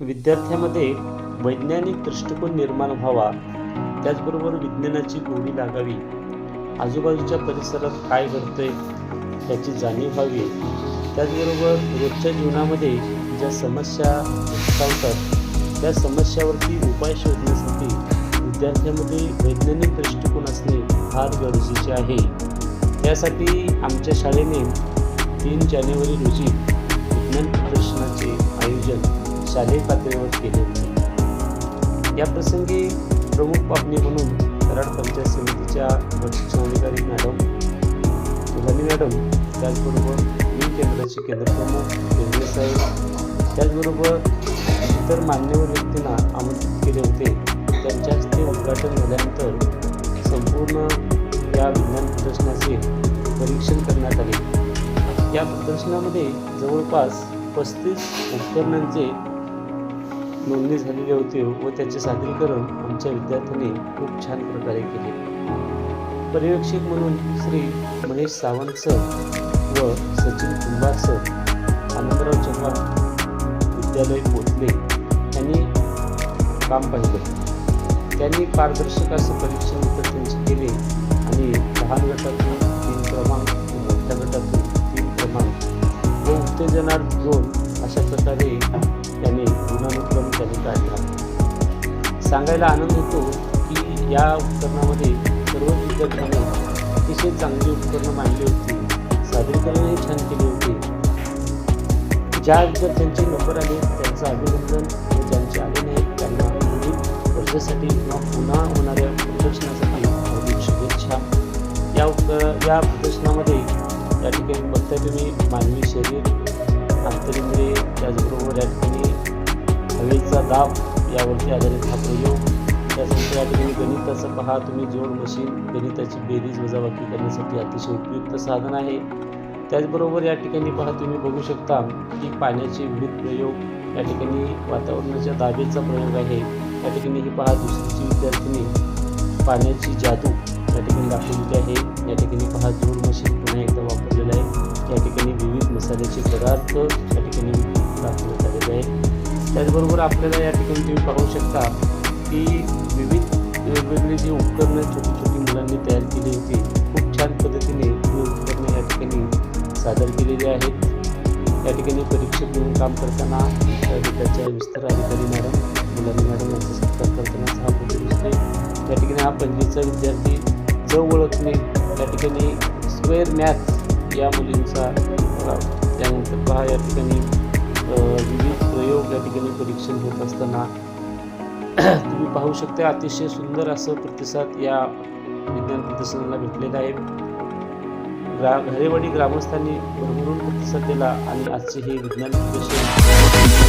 विद्यार्थ्यामध्ये वैज्ञानिक दृष्टिकोन निर्माण व्हावा त्याचबरोबर विज्ञानाची गोडी लागावी. आजूबाजूच्या परिसरात काय घडतंय याची जाणीव व्हावी. त्याचबरोबर रोजच्या जीवनामध्ये ज्या समस्या उद्भवतात त्या समस्यावरती उपाय शोधण्यासाठी विद्यार्थ्यामध्ये वैज्ञानिक दृष्टिकोन असणे फार गरजेचे आहे. त्यासाठी आमच्या शाळेने तीन जानेवारी रोजी विज्ञान प्रदर्शनाचे आयोजन शालेय पातळीवर केले होते. या प्रसंगी प्रमुख पाहुणे म्हणून कराड पंचायत समितीच्या शिक्षणाधिकारी मॅडम मुलानी मॅडम त्याचबरोबर मी केंद्राचे केंद्रप्रमुख केंद्रे साहेब त्याचबरोबर इतर मान्यवर व्यक्तींना आमंत्रित केले होते. त्यांच्या हस्ते उद्घाटन झाल्यानंतर संपूर्ण या विज्ञान प्रदर्शनाचे परीक्षण करण्यात आले. या प्रदर्शनामध्ये जवळपास पस्तीस उपकरणांचे नोंदणी झालेली होती व त्याचे सादरीकरण आमच्या विद्यार्थ्यांनी खूप छान प्रकारे केले. पर्यवेक्षक म्हणून श्री महेश सावंत सर व सचिन कुंभार सर आनंदराव चव्हाण विद्यालय पोचले यांनी काम पाहिलं. त्यांनी पारदर्शक असं परीक्षण विद्यार्थ्यांचे केले आणि लहान गटातून तीन क्रमांक मोठ्या गटातून तीन क्रमांक व उत्तेजनार्थ दोन अशा प्रकारे त्यांनी काढला सांगायला आनंद होतो की या उपकरणामध्ये सर्व विद्यार्थ्यांनी अतिशय चांगली उपकरणं मांडली होती. सादरीकरणही छान केली होती. ज्या विद्यार्थ्यांचे नंबर आले त्यांचं अभिनंदन. व ज्यांचे आले नाहीत त्यांना पुढील वर्षासाठी किंवा पुन्हा होणाऱ्या प्रदर्शनासाठी अधिक शुभेच्छा. या उप या प्रदर्शनामध्ये या ठिकाणी बघता तुम्ही मानवी शरीर आंतरिंद्रिय त्याचबरोबर या ठिकाणी हवेचा दाब यावरती आधारित हा प्रयोग त्याच्यानंतर या ठिकाणी गणिताचं पहा तुम्ही जोड मशीन गणिताची बेरीज वजाबाकी करण्यासाठी अतिशय उपयुक्त साधन आहे. त्याचबरोबर या ठिकाणी पहा तुम्ही बघू शकता की पाण्याचे विविध प्रयोग या ठिकाणी वातावरणाच्या दाबेचा प्रयोग आहे. या ठिकाणी ही पहा दुसरीची विद्यार्थिनी पाण्याची जादू या ठिकाणी दाखवलेली आहे. या ठिकाणी पहा जोड मशीन पुन्हा एकदा वापरलेलं आहे या ठिकाणी विविध मसाल्याचे पदार्थ या ठिकाणी दाखवण्यात आलेले आहे त्याचबरोबर आपल्याला या ठिकाणी तुम्ही पाहू शकता की विविध वेगवेगळी जी उपकरणं छोटी छोटी मुलांनी तयार केली होती खूप छान पद्धतीने ही उपकरणं या ठिकाणी सादर केलेली आहेत. या ठिकाणी परीक्षक घेऊन काम करताना आमच्या विस्तार अधिकारी मॅडम मुलांनी मॅडम यांचा सत्कार करताना हा फोटो दिसते या ठिकाणी हा पहिलीचा विद्यार्थी ज ओळखणे या ठिकाणी स्क्वेअर मॅथ या मुलींचा त्यानंतर पहा या ठिकाणी विविध प्रयोग या ठिकाणी परीक्षण घेत असताना तुम्ही पाहू शकता अतिशय सुंदर असं प्रतिसाद या विज्ञान प्रदर्शनाला भेटलेला आहे. ग्रा घरेवाडी ग्रामस्थांनी भरभरून प्रतिसाद दिला आणि आजचे हे विज्ञान प्रदर्शन